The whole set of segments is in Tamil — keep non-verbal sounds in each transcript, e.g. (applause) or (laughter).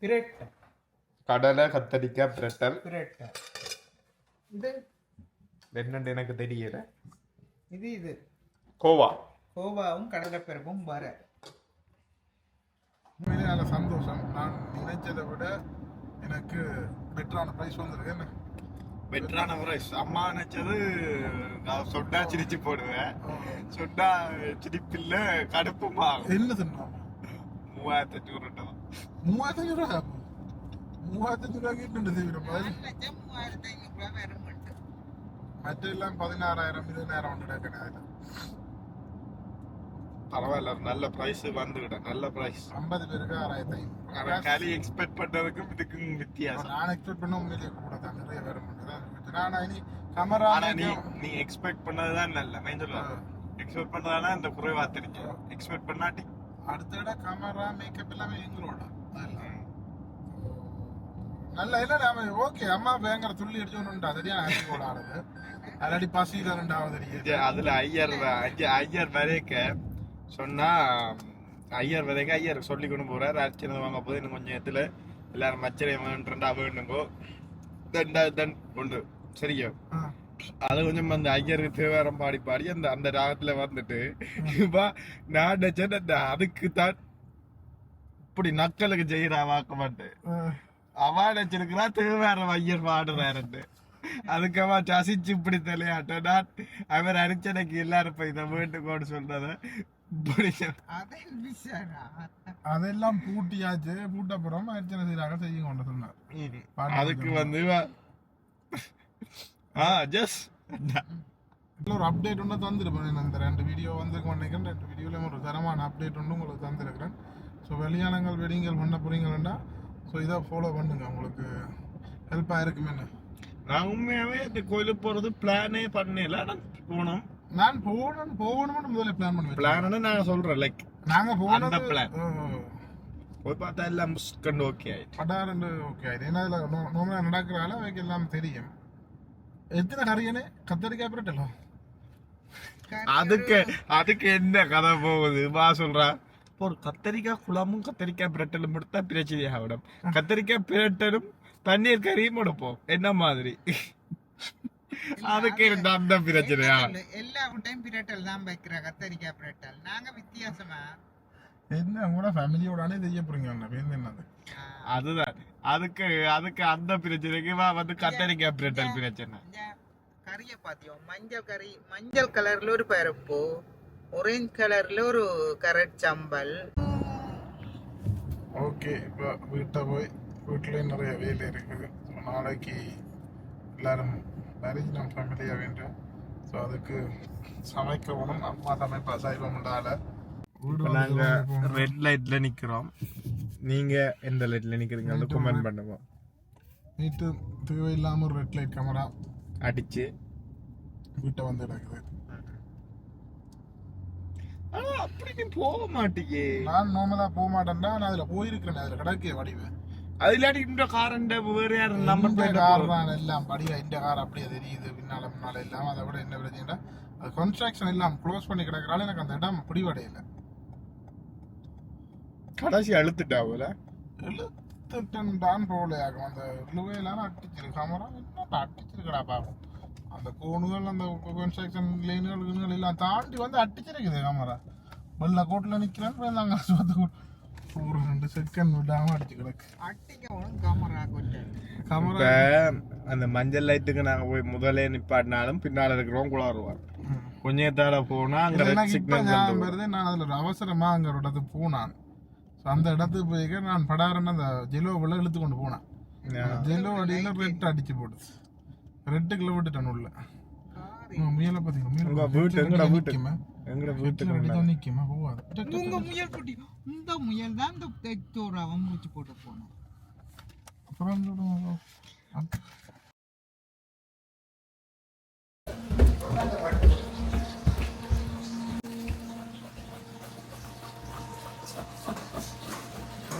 பிரட்டை. கடலை கத்தரிக்காய் பிரட்டல் பிரட்டை. இது என்னன்னு எனக்கு தெரியல. இது இது. கோவா. கோவாவும் கடலைப்பருப்பும் வர. உண்மையிலே நல்ல சந்தோஷம். நான் நினைச்சதை விட எனக்கு பெட்டரான ப்ரைஸ் வந்திருக்கு. என்ன? பெட்டரான ரைஸ் அம்மா நினைச்சது நான் சொன்னா சிரிச்சு போடுவேன். சொன்னா சிரிப்பில்ல கடுப்புமா? என்ன சொன்னாங்க இன்னும் செய்விடும் மூவாயிரத்தி ஐநூறு ரூபாய் வரும் மற்ற எல்லாம் பதினாறாயிரம் இருபதாயிரம் ஒன்று எடுக்கணும் அதில் பரவாயில்ல நல்ல பிரைஸ் வந்துவிடும் நல்ல பிரைஸ் ஐம்பது பேருக்கு ஆறாயிரத்தி ஐநூறு களி எக்ஸ்பெக்ட் பண்றதுக்கும் இதுக்கும் வித்தியாசம் நான் எக்ஸ்பெக்ட் பண்ண உண்மையிலேயே கூட தான் நிறைய வரும் நான் இனி கமரா ஆனா நீ நீ எக்ஸ்பெக்ட் பண்ணதுதான் நல்ல நான் சொல்லுவேன் எக்ஸ்பெக்ட் பண்ணதானா இந்த குறைவா தெரிஞ்சு எக்ஸ்பெக்ட் பண்ணாட்டி அடுத்த மேக்கப் எல்லாமே எங்களோட அதெல்லாம். நல்ல இல்ல நாம ஓகே அம்மா பயங்கர துள்ளி அடிச்சோன்னு அதடியா ஆக்கி ஆடுது அதடி பசியில ரெண்டாவது அதுல ஐயர் ஐயர் வரைக்க சொன்னா ஐயர் வரைக்க ஐயர் சொல்லி கொண்டு போறாரு அர்ச்சனை வாங்க போது இன்னும் கொஞ்சம் இடத்துல எல்லாரும் மச்சரை வேண்டுண்டா வேண்டுங்கோ தண்டா தன் உண்டு சரியா ஆ. அது கொஞ்சம் அந்த ஐயருக்கு தேவாரம் பாடி பாடி அந்த அந்த ராகத்துல வந்துட்டு இப்ப நான் நினைச்சேன் அந்த அதுக்கு தான் இப்படி நக்கலுக்கு செய்யறா வாக்க மாட்டேன் அவா நினைச்சிருக்கிறா தேவாரம் ஐயர் பாடுறாருன்னு. அதுக்கவா சசிச்சு இப்படி தலையாட்ட. நான் அவர் அரிச்சனைக்கு எல்லாரும் போய் இதை வேண்டுகோடு சொல்றத. அதெல்லாம் பூட்டியாச்சு. பூட்டப்புறம் அர்ச்சனை செய்யறாங்க செய்ய கொண்டு சொன்னார். அதுக்கு வந்து ஜஸ் இதுல ஒரு அப்டேட் ஒன்று தந்திருப்பேன். இந்த ரெண்டு வீடியோ வந்திருக்க நினைக்கிறேன். ரெண்டு வீடியோலையும் ஒரு தரமான அப்டேட் ஒன்று உங்களுக்கு தந்திருக்கிறேன். ஸோ வெளியானங்கள் வெடிங்கள் பண்ண போறீங்கன்னா ஸோ இதை ஃபாலோ பண்ணுங்க. உங்களுக்கு ஹெல்ப்பாக இருக்குமே நான் உண்மையாவே இந்த கோயிலுக்கு போறது பிளானே பண்ணல. ஆனா போனோம். நான் போகணும் போகணும்னு முதல்ல பிளான் பண்ணுவேன் பிளான்னு நான் சொல்றேன் லைக் நாங்க போனது அந்த plan. ஓ, போய் பார்த்தா எல்லாம் முஸ்கண்டு ஓகே ஆயிடுச்சு. பட்டாரண்டு ஓகே ஆயிடுது ஏன்னா இதில் நார்மலாக நடக்கிறால அவைக்கு எல்லாம் தெரியும். எத்தனை கரியனே கத்தரிக்காய் பிரட்டலோ அதுக்கு அதுக்கு என்ன கதை போகுது வா சொல்றா ஒரு கத்தரிக்காய் குழம்பும் கத்தரிக்காய் பிரட்டலும் எடுத்தா பிரச்சனை ஆகிடும் கத்தரிக்காய் பிரட்டலும் பன்னீர் கறியும் எடுப்போம் என்ன மாதிரி அதுக்கு இருந்த அந்த பிரச்சனையா எல்லா டைம் பிரட்டல் தான் வைக்கிற கத்தரிக்காய் பிரட்டல் நாங்க வித்தியாசமா என்ன கூட ஃபேமிலியோடானே செய்ய போறீங்க என்னது? அதுதான். அதுக்கு அதுக்கு அந்த பிரச்சனைக்கு வா வந்து கத்தரிக்காய் பிரட்டல் பிரச்சனை. கறியை பாத்தியோ? மஞ்சள் கறி மஞ்சள் கலர்ல ஒரு பருப்பு ஒரேஞ்ச் கலர்ல ஒரு கரட் சம்பல். ஓகே இப்போ வீட்டை போய் வீட்டிலே நிறைய வேலை இருக்குது. ஸோ நாளைக்கு எல்லாரும் மேரேஜ் நம்ம ஃபேமிலியாக வேண்டும். ஸோ அதுக்கு சமைக்கணும். அம்மா சமைப்பா சைவம் உண்டால. வீடு வந்து நாங்க போகணும். ரெட் லைட்ல நிக்கிறோம். நீங்க எந்த லைட்ல நிக்கிறீங்க? கமெண்ட் பண்ணுங்க. வீட்டு தேவையில்லாமல் ஒரு ரெட் லைட் கேமரா அடிச்சு. வீட்டை வந்து கிடக்குது ஆனா அப்படி நீ போக மாட்டீங்க நான் நார்மலாக போக மாட்டேன்டா நான் அதில் போயிருக்கிறேன் அதில் கிடக்கே வடிவேன் அது இல்லாட்டி இந்த காரண்ட வேற யாரும் நம்பர் இந்த பிளேட் கார் தான் எல்லாம் படியா இந்த கார் அப்படியே தெரியுது பின்னால முன்னால எல்லாம் அதை விட என்ன பிரச்சனைடா அது கன்ஸ்ட்ரக்ஷன் எல்லாம் க்ளோஸ் பண்ணி கிடக்குறால எனக்கு அந்த இடம் பிடிவடையில கடைசி அழுத்துட்டா போல? எழுத்துட்டன் தான் போகலையாகும் அந்த இழுவையெல்லாம் அட்டிச்சிருக்கு கேமரா என்ன அட்டிச்சிருக்கடா பாப்போம் அந்த கோணுகள் அந்த கன்ஸ்ட்ரக்ஷன் லைனுகள் கிணுகள் எல்லாம் தாண்டி வந்து அட்டிச்சிருக்குது கேமரா வெள்ள கோட்டில் நிற்கிறேன் நாங்கள் ஒரு ரெண்டு செகண்ட் விடாம அடிச்சு கிடக்கு. கமரா அந்த மஞ்சள் லைட்டுக்கு நாங்க போய் முதலே நிப்பாட்டினாலும் பின்னால இருக்கிறவங்க குளாருவார் கொஞ்சம் தாட போனா அங்க நான் அதுல ஒரு அவசரமா அங்க ஒரு இடத்துக்கு போனான். அந்த இடத்துக்கு போய் நான் படாரன்னு அந்த ஜெலோ உள்ள இழுத்து கொண்டு போனேன் ஜெலோ அடியில ரெட் அடிச்சு போடுது ரெட்டுக்குள்ள விட்டுட்டேன் உள்ள. முயலை பாத்தீங்க உங்க வீட்டு எங்கட வீட்டு? எங்கட வீட்டுக்கு முன்னாடி. நிக்குமா. போவாது உங்க முயல் குட்டி. இந்த முயல் தான் இந்த தெச்சோறு அவன் மூச்சு போட்டு போனோம். அப்புறம் சொல்லுங்க.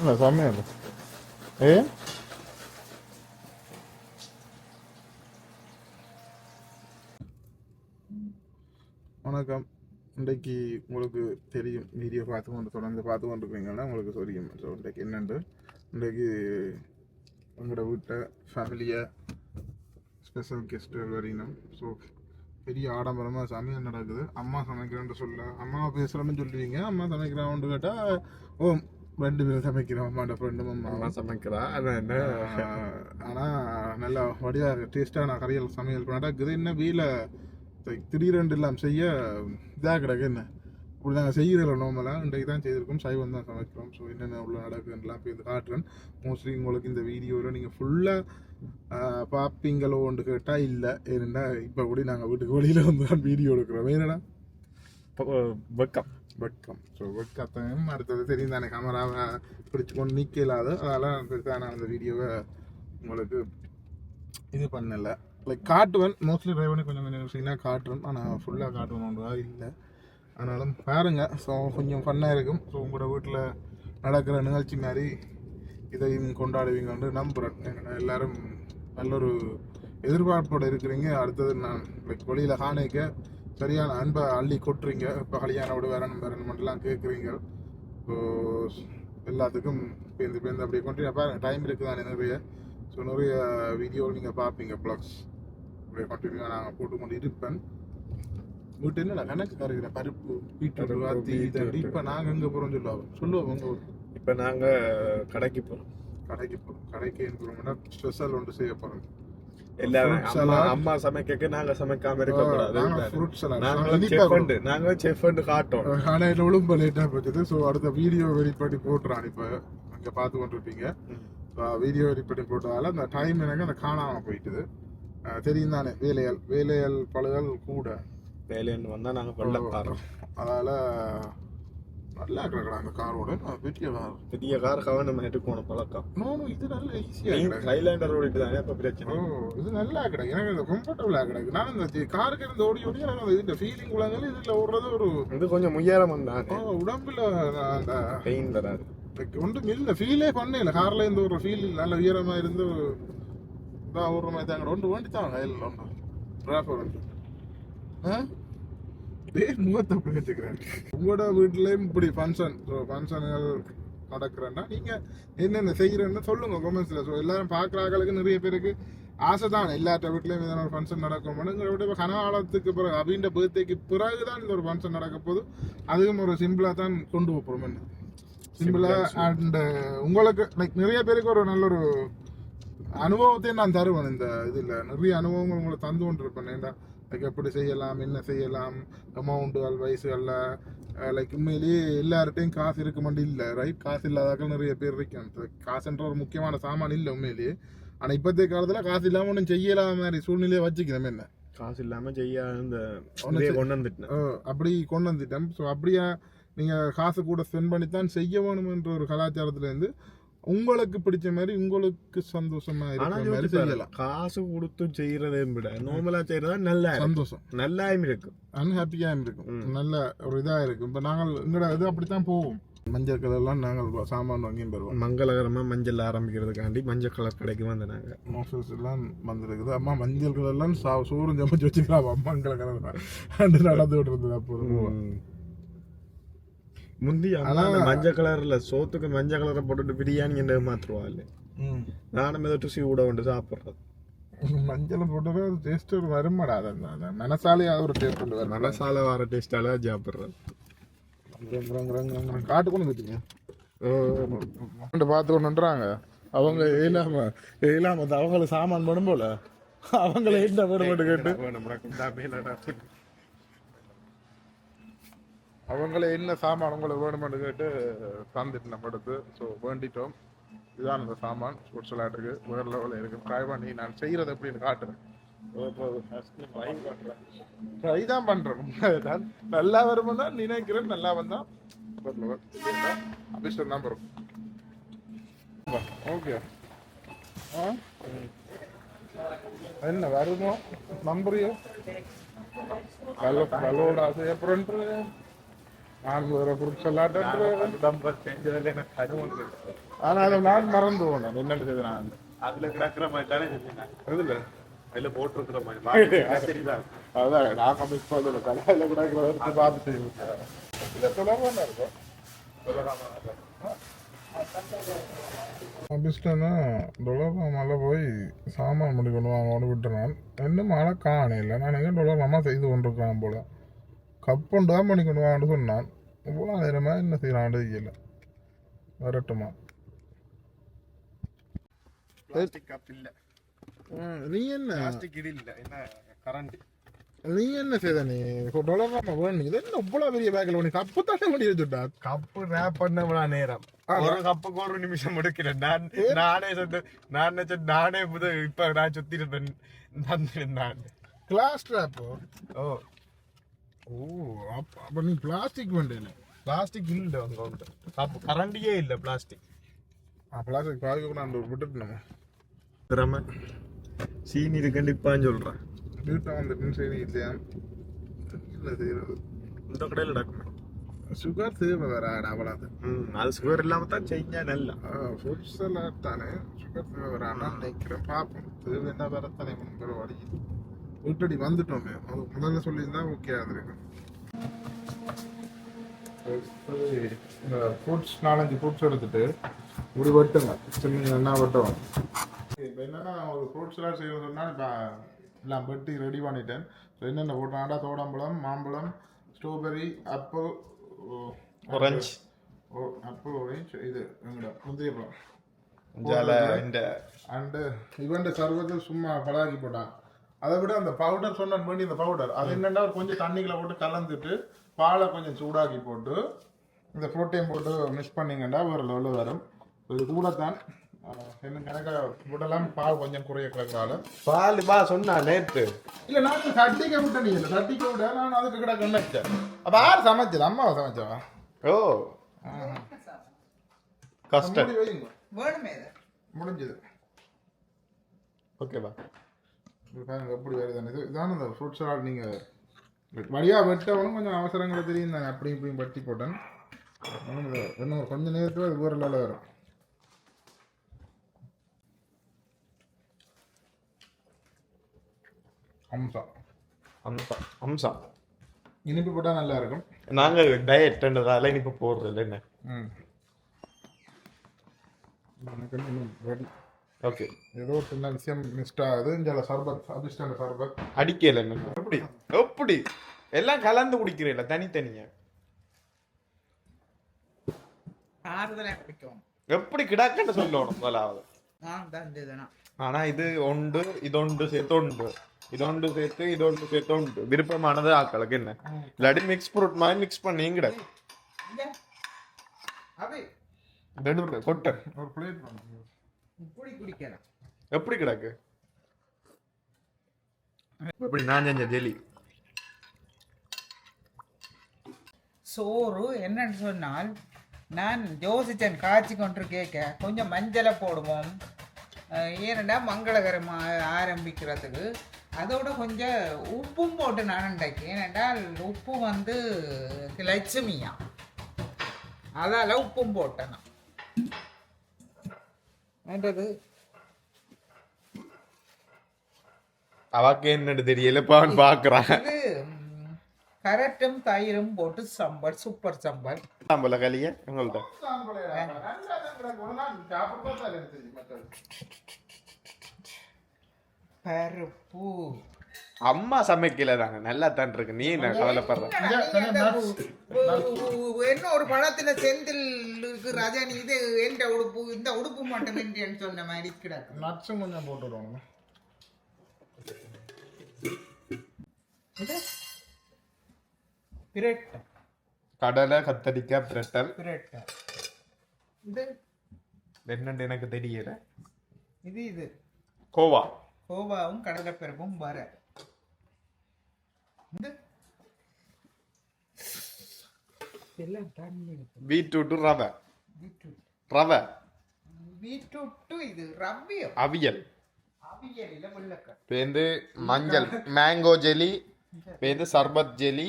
அப்~ இல்ல ஏ வணக்கம். இன்றைக்கு உங்களுக்கு தெரியும் வீடியோ பார்த்து கொண்டு தொடர்ந்து பார்த்து கொண்டு இருக்கீங்கன்னா உங்களுக்கு தெரியும். ஸோ இன்றைக்கு என்னென்று? இன்றைக்கு உங்களோட வீட்டை ஃபேமிலியை ஸ்பெஷல் கெஸ்ட்டு வரையணும் ஸோ பெரிய ஆடம்பரமாக சமையல் நடக்குது. அம்மா சமைக்கிறேன்னு சொல்ல அம்மா பேசுகிறேன்னு சொல்லுவீங்க. அம்மா சமைக்கிறான்னு கேட்டால் ஓ ரெண்டு பேரும் சமைக்கிறோம் அம்மாட்ட ஃப்ரெண்டும் அம்மா சமைக்கிறா? அதான் என்ன? ஆனால் நல்லா வடிவாக டேஸ்டான கறியல் சமையல் நடக்குது என்ன வீல திடீரென்று எல்லாம் செய்ய இதாக கிடக்கு என்ன? இப்படி நாங்கள் செய்கிறோம் நார்மலாக இன்றைக்கு தான் செய்திருக்கோம். சைவம் தான் சமைக்கிறோம். ஸோ என்னென்ன உள்ள நடக்குதுலாம் இப்போ இது காட்டுறேன். மோஸ்ட்லி உங்களுக்கு இந்த வீடியோவில் நீங்கள் ஃபுல்லாக பார்ப்பீங்களோன்னு கேட்டால் இல்லை. ஏன்னா இப்போ கூட நாங்கள் வீட்டுக்கு வெளியில் வந்து தான் வீடியோ எடுக்கிறோம். என்னடா வெக்கம். வெட்கம். ஸோ வெட்கத்தையும் அடுத்தது தெரியும் தானே. கேமராவை பிடிச்சு கொண்டு நிற்க இல்லாத அதெல்லாம் பெருசாக நான் அந்த வீடியோவை உங்களுக்கு இது பண்ணலை. லைக் காட்டுவேன். மோஸ்ட்லி டிரைவனு கொஞ்சம் கொஞ்சம் சீனாக காட்டுவேன் ஆனால் ஃபுல்லாக காட்டுவேன் இல்லை. ஆனாலும் பாருங்கள் ஸோ கொஞ்சம் ஃபன்னாக இருக்கும். ஸோ உங்களோட வீட்டில் நடக்கிற நிகழ்ச்சி மாதிரி இதையும் கொண்டாடுவீங்கன்னு நம்புகிறேன் ஏன்னா எல்லோரும் நல்ல ஒரு எதிர்பார்ப்போடு இருக்கிறீங்க. அடுத்தது நான் லைக் வெளியில் காணிக்க சரியான அன்பை அள்ளி கொட்டுறீங்க. இப்போ கல்யாணோட வரணும் வரணுமெல்லாம் கேட்குறீங்க எல்லாத்துக்கும் பேருந்து பேருந்து அப்படியே கொண்டு பாருங்க டைம் இருக்குதானே நிறைய? ஸோ நிறைய வீடியோ நீங்கள் பார்ப்பீங்க ப்ளக்ஸ் அப்படியே கண்டினியூவாக நாங்கள் போட்டு கொண்டு இருப்பேன். வீட்டு என்ன கணக்கு கருகிற பருப்பு பீட்ரூட் வாத்தி இதை இப்போ நாங்கள் எங்கே போகிறோம் சொல்லுவோம் சொல்லுவோம் உங்கள் ஊர். இப்போ நாங்க கடைக்கு போறோம். கடைக்கு போகிறோம் கடைக்கு என்ன ஸ்பெஷல் ஒன்று செய்ய போகிறோம் அம்மா சமைக்க நாங்க சமைக்காம இருக்க கூடாது நாங்களும் செஃப் நாங்களும் செஃப் காட்டோம். காலையில் விழும்ப லேட்டாக போச்சுது. ஸோ அடுத்த வீடியோ வெடி பண்ணி போட்டுறான் இப்போ. அங்கே பார்த்து கொண்டிருப்பீங்க. வீடியோ வெடி பண்ணி போட்டதால அந்த டைம் எனக்கு அந்த காணாமல் போயிட்டுது. தெரியும் தானே வேலைகள். வேலைகள் பழுகள் கூட. வேலைன்னு வந்தா நாங்க வெள்ள பாறோம் அதால நல்லா கிடக்குறா அந்த காரோட பெரிய கார் பெரிய கார் கவனம் எடுக்கணும் பழக்கம். நோ இது நல்ல ஈஸியாக ஹைலாண்டர் ஓடிட்டு தானே இப்ப ஓ பிரச்சனை இது நல்லா கிடக்கு. எனக்கு இந்த கம்ஃபர்டபுளாக கிடக்கு. நான் இந்த காருக்கு இருந்து ஓடி ஓடி எனக்கு அந்த இந்த ஃபீலிங் உள்ளாங்க இதில் ஓடுறது ஒரு இது கொஞ்சம் முயரம் தான் ஓ, உடம்புல அந்த பெயின் வராது ஒன்றும் இல்லை ஃபீலே பண்ணல கார்ல இருந்து ஒரு ஃபீல் நல்ல வீரமா இருந்து இதாக ஒரு மாதிரி தாங்க ஒன்று வேண்டித்தான் கையில் ஒன்று. டிராஃபர் ஒன்று ஆ? பேர் முகத்தை அப்படி வச்சுக்கிறேன். உங்களோட வீட்லேயும் இப்படி ஃபங்க்ஷன் ஸோ ஃபங்க்ஷன்கள் நடக்கிறேன்னா நீங்கள் என்னென்ன செய்கிறேன்னு சொல்லுங்க கொமெண்ட்ஸில் ஸோ எல்லாரும் பார்க்குற ஆட்களுக்கு நிறைய பேருக்கு ஆசை தான். எல்லாத்த வீட்லேயும் இதனால் ஒரு ஃபங்க்ஷன் நடக்கும்னுங்கிற விட கனகாலத்துக்கு பிறகு அப்படின்ற பர்த்டேக்கு பிறகு தான் இந்த ஒரு ஃபங்க்ஷன் நடக்க போது அதுவும் ஒரு சிம்பிளாக தான் கொண்டு போகிறோம் என்ன. சிம்பிளா அண்ட் உங்களுக்கு லைக் நிறைய பேருக்கு ஒரு நல்ல ஒரு அனுபவத்தையும் நான் தருவேன் இந்த இதில். நிறைய அனுபவங்கள் உங்களை தந்து கொண்டு இருப்பேன் ஏன்டா லைக் எப்படி செய்யலாம் என்ன செய்யலாம்? அமௌண்ட்டுகள் வயசுகளில் லைக் உண்மையிலேயே எல்லார்ட்டையும் காசு இருக்க மாட்டேன் இல்லை ரைட் காசு இல்லாதாக்கள் நிறைய பேர் இருக்கேன் காசுன்ற ஒரு முக்கியமான சாமான் இல்லை உண்மையிலேயே. ஆனால் இப்போதைய காலத்தில் காசு இல்லாமல் ஒன்றும் செய்யலாம மாதிரி சூழ்நிலையை வச்சுக்கிறேன் என்ன? காசு இல்லாம செய்ய இந்த கொண்டு வந்துட்டேன். அப்படி கொண்டு வந்துட்டேன். ஸோ அப்படியா நீங்கள் காசு கூட ஸ்பெண்ட் பண்ணி தான் செய்ய வேணுமென்ற ஒரு கலாச்சாரத்துலேருந்து உங்களுக்கு பிடிச்ச மாதிரி உங்களுக்கு சந்தோஷமா இருக்கிற காசு கொடுத்து செய்யறதை விட நார்மலா செய்யறதா நல்லா. சந்தோஷம். நல்லாயும் இருக்கும். அன்ஹாப்பியாக இருக்கும். நல்ல ஒரு இதாக இருக்கும். இப்போ நாங்கள் எங்களோட இது அப்படித்தான் போவோம். மஞ்சள் கலர்லாம் நாங்கள் சாமான் வாங்கியும் பெறுவோம் மங்களகரமா மஞ்சள் ஆரம்பிக்கிறதுக்காண்டி மஞ்சள் கலர் கடைக்கு வந்தாங்க மோசஸ் எல்லாம் வந்திருக்குது. அம்மா மஞ்சள் கலர்லாம் சா சோறு சமைச்சு வச்சுக்கலாம் மங்கள கலர் நடந்துகிட்டு இருந்தது அப்போ முந்தி ஆனா- மஞ்சள் கலர்ல சோத்துக்கு மஞ்சள் கலரை போட்டுட்டு பிரியாணி என்ன மாத்துருவாள். நானும் ஏதோ ருசி கூட வந்து சாப்பிடுறது. மஞ்சள் போட்டது அது டேஸ்ட் ஒரு வருமாடா அது மனசாலே ஒரு டேஸ்ட் கொண்டு வரும்? மனசால வர டேஸ்டால சாப்பிடுறது. காட்டு கொண்டு வந்துட்டீங்க? பார்த்து கொண்டுன்றாங்க அவங்க இயலாம இயலாம அவங்கள சாமான் பண்ணும் போல. அவங்கள என்ன வேணுமென்று கேட்டு? அவங்கள என்ன சாமான் உங்களுக்கு வேணுமென்று கேட்டு தந்துட்டு நம்ம எடுத்து ஸோ வேண்டிட்டோம். இதுதான் அந்த சாமான் ஸ்போர்ட்ஸ் விளையாட்டுக்கு வேறு லெவலில் இருக்கு. ட்ரை பண்ணி நான் செய்கிறது எப்படின்னு காட்டுறேன். ட்ரை தான் பண்ணுறேன் நல்லா வருமா தான் நினைக்கிறேன். நல்லா வந்தால் வேறு லெவல். ஓகே ஆ? என்ன வருமோ? நம்புறியோ? நல்ல நல்லோட ஆசை அப்புறம் நான் வேற குரூப் சொல்லாட்டேன் ஆனா அதை நான் மறந்து போனேன். என்னென்னு செய்து நான்? அதுல கிடக்குற மாதிரி தானே இதுல அதுல? போட்டிருக்கிற மாதிரி. (laughs) அதான் நாங்கள் மிஸ் பண்ணல. கலையில் கூட எடுத்து பார்த்து செய்வோம் இல்லை தொடர்பாக இருக்கும்? டொலர் மழை போய் சாமான் முடி கொண்டு வாங்க விட்டு நான் இன்னும் மழை காண இல்லை நான் எங்கே டொலர் மாமா செய்து கொண்டிருக்கான் போல. கப்புண்டு தான் பண்ணி கொண்டு வாங்கன்னு சொன்னான். இவ்வளோ நேரமா என்ன செய்யலான்னு தெரியல. வரட்டுமா? பிளாஸ்டிக் கப் இல்ல. நீ என்ன? பிளாஸ்டிக் இது இல்ல. என்ன கரண்ட் நீ என்ன செய்த நீ? டொலர் மாமா வேணும் இது என்ன இவ்வளோ பெரிய பேக்கில் உனக்கு கப்பு தானே பண்ணி வச்சுட்டா கப்பு ரேப் பண்ண நேரம். ஒரு கப்புக்கு ஒரு நிமிஷம் எடுக்கிறேன். நான் நானே சொன்ன நான் நினைச்சேன் நானே புது இப்ப நான் இருப்பேன். நான் கிளாஸ் ட்ராப்போ ஓ. ஓ அப்ப அப்ப நீ பிளாஸ்டிக் வேண்டேன் பிளாஸ்டிக் இல்ல அங்க உண்டு கப்பு கரண்டியே இல்ல பிளாஸ்டிக் பிளாஸ்டிக் பாதிக்க நான் விட்டுட்டு நம்ம திறமை சீனி இருக்குன்னு இப்பான்னு சொல்றேன் வீட்டை வந்துட்டுன்னு சரி இல்லையா இல்லை செய்யறது இந்த கடையில் நடக்குமே சுகர் தேவை வேற ம் அது சுகர் இல்லாம தான் செஞ்சா நல்லா ஃபுட்ஸ் எல்லாம் தானே சுகர் தேவை வேற நினைக்கிறேன் பார்ப்போம் தேவை என்ன வேற தானே வழி வீட்டடி வந்துட்டோமே. அது முதல்ல சொல்லியிருந்தா ஓகே இந்த ஃப்ரூட்ஸ் நாலஞ்சு ஃப்ரூட்ஸ் எடுத்துட்டு இப்படி வெட்டுங்க சின்ன என்ன வெட்டுவோம் இப்போ என்னன்னா ஒரு ஃப்ரூட்ஸ் எல்லாம் செய்யணும் சொன்னால் இப்போ எல்லாம் வெட்டி ரெடி பண்ணிட்டேன். ஸோ என்னென்ன போட்டாண்டா தோடம்பழம் மாம்பழம் ஸ்ட்ராபெரி ஆப்பிள் Orange. ஓ ஆப்பிள் ஆரஞ்சு இது எங்கடா முந்திரி பழம். இந்த அண்டு இவன் சர்வத்து சும்மா பழகி போட்டான். அதை விட அந்த பவுடர் சொன்னான் வேண்டி இந்த பவுடர் அது என்னன்னா ஒரு கொஞ்சம் தண்ணிக்குள்ள போட்டு கலந்துட்டு பாலை கொஞ்சம் சூடாக்கி போட்டு இந்த ப்ரோட்டீன் போட்டு மிக்ஸ் பண்ணீங்கன்னா ஒரு லெவலில் வரும். இது கூட தான் என்ன கணக்காக விடலாம் பால் கொஞ்சம் குறைய கிடக்கிறாள் பால் பா சொன்னா நேற்று இல்லை நான் சட்டிக்க விட்ட நீ இல்லை சட்டிக்க விட நான் அதுக்கு கிட கண்ணச்சேன் அப்போ யார் சமைச்சது? அம்மாவை சமைச்சவா? ஓ. கஷ்டம். முடிஞ்சது. ஓகேவா பாருங்க எப்படி வருது இது இதான இந்த ஃப்ரூட் சலாட் நீங்கள் வழியாக வெட்டவனும் கொஞ்சம் அவசரங்களை தெரியும். நான் அப்படி இப்படியும் பட்டி போட்டேன். இன்னும் இது இன்னும் ஒரு கொஞ்ச நேரத்தில் அது லெவலில் வரும். அம்சா. அம்சா அம்சா. இனிப்பு போட்டால் நல்லா இருக்கும். நாங்க டயட்ன்றதால இனிப்பு போடுறது என்ன? ம். எனக்கு இன்னும் ரெடி ஓகே. ஏதோ ஒரு சின்ன விஷயம் மிஸ்ட் ஆகுது இந்த சர்பத் அதிர்ஷ்ட சர்பத் அடிக்கல என்ன? எப்படி? எப்படி? எல்லாம் கலந்து குடிக்கிறீல்ல தனித்தனியா? எப்படி கிடாக்கன்னு சொல்லணும் முதலாவது. ஆனா இது ஒன்று இதொண்டு சேர்த்து ஒன்று. இதொண்டு சேர்த்து இதொண்டு சேர்த்து ஒன்று. விருப்பமானது ஆக்களுக்கு என்ன? இல்லாட்டி மிக்ஸ் ஃப்ரூட் மாதிரி மிக்ஸ் பண்ணி கிட இங்க. அது கொட்டை. ஒரு பிளேட் எப்படி கிடக்கு? எப்படி நான் செஞ்ச ஜெலி? சோறு என்னன்னு சொன்னால் நான் யோசித்தேன் காய்ச்சி கொண்டு கேட்க கொஞ்சம் மஞ்சளை போடுவோம். ஏனெண்டா மங்களகரம் ஆ- ஆரம்பிக்கிறதுக்கு. அதோட கொஞ்சம் உப்பும் போட்டு நான் உண்டாக்கி ஏனென்றால் உப்பு வந்து லட்சுமியா. அதால் உப்பும் போட்டேன் என்னது? அவாக்கு என்னன்னு தெரியலப்பான்னு பாக்குறான். இது ம், கரட்டும் தயிரும் போட்டு சம்பல் சூப்பர் சம்பல். போல கலிய உங்கள்ட்ட. பருப்பு. அம்மா சமைக்கல தாங்க நல்லா தான் இருக்கு. நீ என்ன கவலைப்படுற? என்ன ஒரு படத்துல செந்திலுக்கு ரஜினி இது எந்த உடுப்பு இந்த உடுப்பு மட்டும் என்று சொன்ன மாதிரி கிடக்கு. நட்ஸும் கொஞ்சம் போட்டு விடுவாங்க கடலை கத்தரிக்காய் பிரட்டல். பிரட்ட. இது? என்னன்னு எனக்கு தெரியல. இது இது. கோவா. கோவாவும் கடலைப்பருப்பும் வர. ரவை. பீட்ரூட் ரவை. இது ரவ்வியம் அவியல். பேருந்து மஞ்சள் மேங்கோ ஜெலி பேருந்து சர்பத் ஜெலி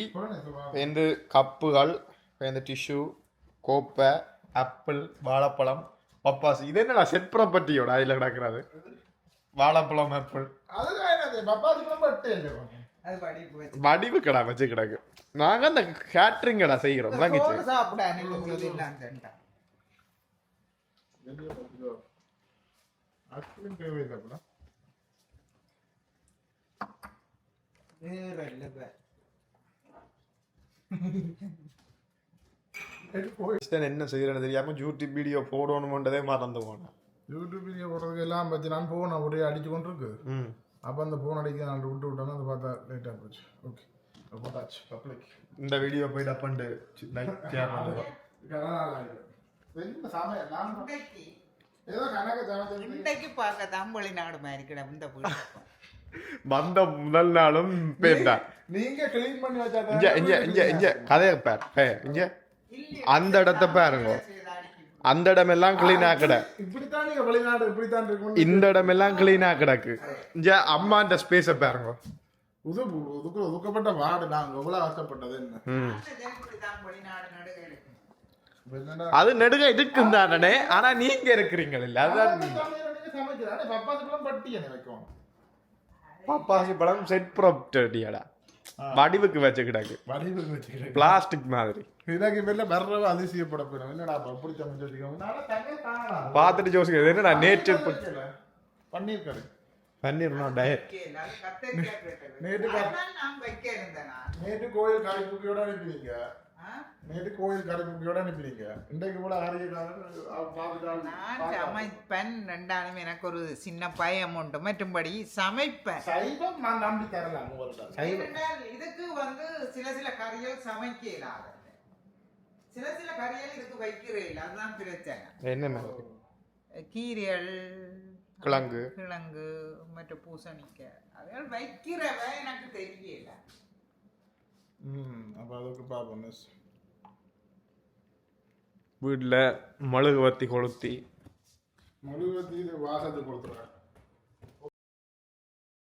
பேருந்து கப்புகள் பேருந்து டிஷ்யூ கோப்பை ஆப்பிள் வாழைப்பழம் பப்பாசி. இது என்னடா செட் ப்ராப்பர்ட்டியோட அதில் கிடக்கிறது? வாழைப்பழம் ஆப்பிள் அதுதான் என்ன வடிவு கடை வச்சு கிடக்கு. நாங்க அந்த கேட்டரிங் கடை செய்கிறோம். பத்து என்ன செய்யறேன்னு தெரியாம யூடியூப் வீடியோ போடணும்ன்றதே மறந்து போனேன். யூடியூப் வீடியோ போடுறதுக்கு எல்லாம் பற்றி நான் போன் ஒரே அடிச்சு கொண்டு இருக்கு ம். அப்போ அந்த ஃபோன் அடிக்க நான் விட்டு விட்டேன்னா அதை பார்த்தா லேட்டாக போச்சு. ஓகே போட்டாச்சு பப்ளிக் இந்த வீடியோ போய் சமையல் நான் இன்றைக்கு. பார்க்க தான் வெளிநாடு மாதிரி கிட இந்த. வந்த முதல் நாளும் பேர்தான் நீங்க க்ளீன் பண்ணி வச்சா இங்க இங்க இங்க இங்க. கதையை பார். இங்க. அந்த இடத்த பாருங்க. அந்த இடமெல்லாம் கிளீனா கிட இப்படித்தான் நீங்க வெளிநாடு இப்படித்தான் இருக்கும் இந்த இடமெல்லாம் கிளீனா கிடக்கு. இங்க அம்மாண்ட ஸ்பேஸ பாருங்க. ஒதுக்கப்பட்ட வார்டு. நாங்க எவ்வளவு ஆசைப்பட்டது அது நெடுக இருக்கும் தானே ஆனா நீங்க இருக்கிறீங்க இல்ல சமைக்கிறானே பப்பாசி பழம் செட் ப்ராப்பர்ட்டியாடா வடிவுக்கு வச்சு கிடக்கு. வடிவுக்கு பிளாஸ்டிக் மாதிரி. எனக்கு வெளில வர்றவ அதிசயப்பட போயிடும் என்னடா அப்ப எப்படி சமைச்சு பார்த்துட்டு ஜோசிக்க என்னடா நேற்று வைக்கல, பண்ணிருந்தோம் டயட் இருந்தேனா? நேற்று கோயில் கறி குக்கியோட அனுப்பினீங்க? நேற்று கோயில் குக்கியோட அனுப்பினீங்க இன்றைக்கு கூட நான் சமைப்பேன். ரெண்டாலும் எனக்கு ஒரு சின்ன பயம் உண்டு மற்றும்படி சமைப்பேன். சைவம் நான் நம்பி தரலாம் இதுக்கு வந்து சில சில கறிகள் சமைக்க இல்லாத சில சில கறிகள் இதுக்கு வைக்கிறே இல்லை. அதுதான் பிரச்சனை. என்னென்ன? கீரைகள் கிழங்கு. கிழங்கு மற்றும் பூசணிக்காய். அதெல்லாம் வைக்கிறவ எனக்கு தெரியல. அப்போ அதுக்கு பார்ப்போம் மிஸ் வீட்டில் மெழுகுவத்தி கொளுத்தி. முழுவத்தி இது வாசத்துக்கு கொடுத்துருவேன்